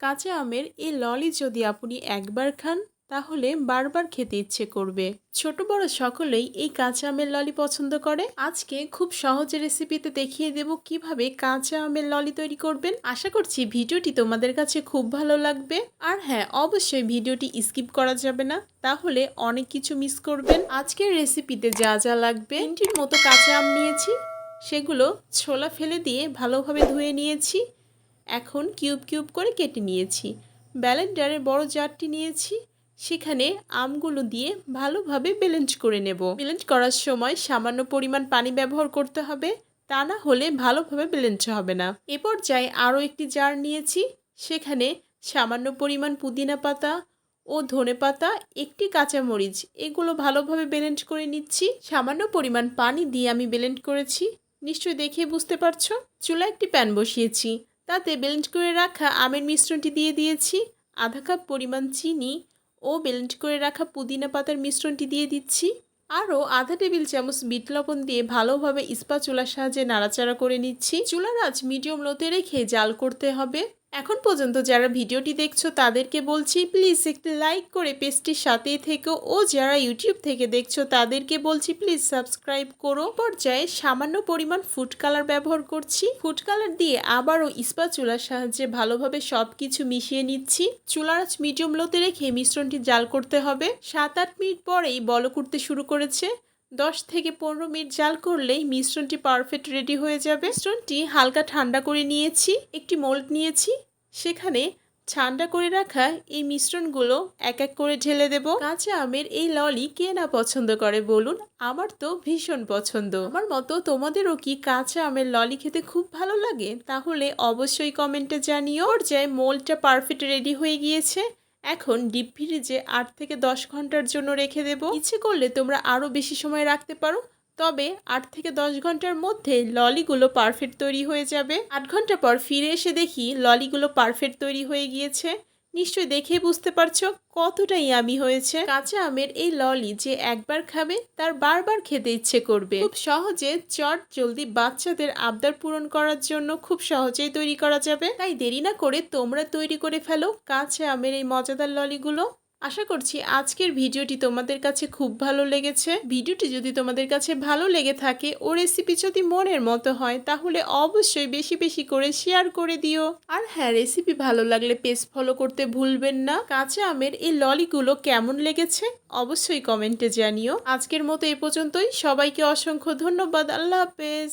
কাঁচা আমের এই ললি যদি আপনি একবার খান, তাহলে বারবার খেতে ইচ্ছে করবে। ছোট বড় সকলেই এই কাঁচা আমের ললি পছন্দ করে। আজকে খুব সহজ রেসিপিতে দেখিয়ে দেব কীভাবে কাঁচা আমের ললি তৈরি করবেন। আশা করছি ভিডিওটি তোমাদের কাছে খুব ভালো লাগবে। আর হ্যাঁ অবশ্যই ভিডিওটি স্কিপ করা যাবে না, তাহলে অনেক কিছু মিস করবেন। আজকের রেসিপিতে যা যা লাগবে, তিনটির মতো কাঁচা আম নিয়েছি। সেগুলো ছোলা ফেলে দিয়ে ভালোভাবে ধুয়ে নিয়েছি। এখন কিউব কিউব করে কেটে নিয়েছি। ব্যালেন্ডারের বড় জারটি নিয়েছি। সেখানে আমগুলো দিয়ে ভালোভাবে ব্লেন্ড করে নেব। ব্লেন্ড করার সময় সামান্য পরিমাণ পানি ব্যবহার করতে হবে। তা না হলে ভালোভাবে ব্লেন্ড হবে না। এ পর্যায়ে আরও একটি জার নিয়েছি। সেখানে সামান্য পরিমাণ পুদিনা পাতা ও ধনে পাতা, একটি কাঁচামরিচ, এগুলো ভালোভাবে ব্লেন্ড করে নিচ্ছি। সামান্য পরিমাণ পানি দিয়ে আমি ব্লেন্ড করেছি। নিশ্চয়ই দেখে বুঝতে পারছ? চুলা একটি প্যান বসিয়েছি। তাতে ব্লেন্ড করে রাখা আমের মিশ্রণটি দিয়ে দিয়েছি। আধা কাপ পরিমাণ চিনি ও ব্লেন্ড করে রাখা পুদিনা পাতার মিশ্রণটি দিয়ে দিচ্ছি। আরও আধা টেবিল চামচ বিট লবণ দিয়ে ভালোভাবে ইস্পা চুলার সাহায্যে নাড়াচাড়া করে নিচ্ছি। চুলার আঁচ মিডিয়াম লোতে রেখে জাল করতে হবে। এখন পর্যন্ত যারা ভিডিওটি দেখছ, তাদেরকে বলছি প্লিজ একটি লাইক করে পেজটির সাথেই থেকো। ও যারা ইউটিউব থেকে দেখছ, তাদেরকে বলছি প্লিজ সাবস্ক্রাইব করো। পর্যায়ে সামান্য পরিমাণ ফুড কালার ব্যবহার করছি। ফুড কালার দিয়ে আবারও ইস্পা চুলার সাহায্যে ভালোভাবে সব কিছু মিশিয়ে নিচ্ছি। চুলার মিডিয়াম লোতে রেখে মিশ্রণটি জাল করতে হবে। সাত আট মিনিট পরেই বলক করতে শুরু করেছে। দশ থেকে পনেরো মিনিট জাল করলেই মিশ্রণটি পারফেক্ট রেডি হয়ে যাবে। মিশ্রণটি হালকা ঠান্ডা করে নিয়েছি, একটি মোল্ড নিয়েছি। সেখানে ঠান্ডা করে রাখা এই মিশ্রণগুলো এক এক করে ঢেলে দেব। কাঁচা আমের এই ললি কে না পছন্দ করে বলুন? আমার তো ভীষণ পছন্দ। আমার মতো তোমাদেরও কি কাঁচা আমের ললি খেতে খুব ভালো লাগে? তাহলে অবশ্যই কমেন্টে জানিও। যে মোলটা পারফেক্ট রেডি হয়ে গিয়েছে। এখন ডিপ ফ্রিজে আট থেকে দশ ঘণ্টার জন্য রেখে দেব। ইচ্ছে করলে তোমরা আরও বেশি সময় রাখতে পারো, তবে আট থেকে দশ ঘণ্টার মধ্যে ললিগুলো পারফেক্ট তৈরি হয়ে যাবে। আট ঘণ্টা পর ফিরে এসে দেখি ললিগুলো পারফেক্ট তৈরি হয়ে গিয়েছে। নিশ্চয়ই দেখে বুঝতে পারছ কতটা ইয়ামি হয়েছে। কাঁচা আমের এই ললি যে একবার খাবে, তার বারবার খেতে ইচ্ছে করবে। খুব সহজে চট জলদি বাচ্চাদের আবদার পূরণ করার জন্য খুব সহজেই তৈরি করা যাবে। তাই দেরি না করে তোমরা তৈরি করে ফেলো কাঁচা আমের এই মজাদার ললিগুলো। আশা করছি আজকের ভিডিওটি তোমাদের কাছে খুব ভালো লেগেছে। ভিডিওটি যদি তোমাদের কাছে ভালো লেগে থাকে ও রেসিপি যদি মনের মতো হয় তাহলে অবশ্যই বেশি বেশি করে শেয়ার করে দিও। আর হ্যাঁ রেসিপি ভালো লাগলে পেজ ফলো করতে ভুলবেন না। কাঁচা আমের এই ললিগুলো কেমন লেগেছে অবশ্যই কমেন্টে জানিও। আজকের মতো এ পর্যন্তই। সবাইকে অসংখ্য ধন্যবাদ। আল্লাহ হাফেজ।